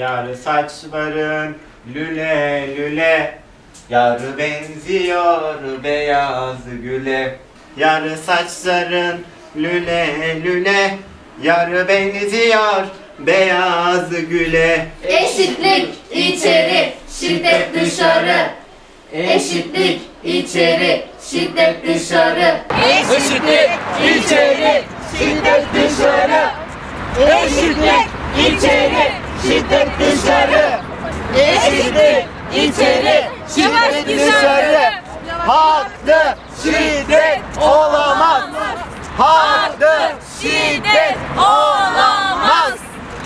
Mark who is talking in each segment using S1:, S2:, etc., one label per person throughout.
S1: Yar saçların lüle lüle Yar benziyor beyaz güle Yar saçların lüle lüle Yar benziyor beyaz güle
S2: Eşitlik içeri, şiddet dışarı. Eşitlik içeri, şiddet dışarı.
S3: Eşitlik içeri, şiddet dışarı. Eşitlik içeri, şiddet dışarı. Eşitlik içeri, şiddet dışarı.
S1: Haklı şiddet olamaz. Haklı şiddet olamaz.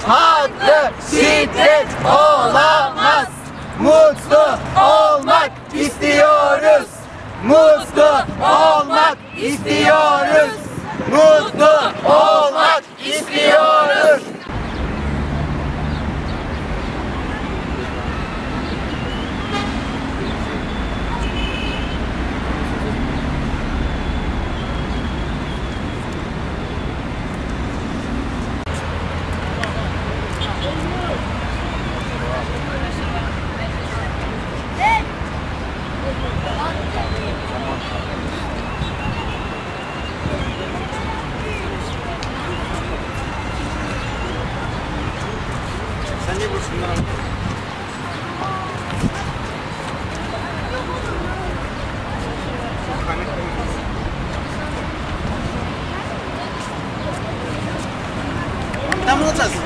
S1: Haklı şiddet olamaz. Mutlu olmak istiyoruz. Mutlu olmak istiyoruz. Mutlu 산입을 중단하고 땀 흘렀지 않습니까?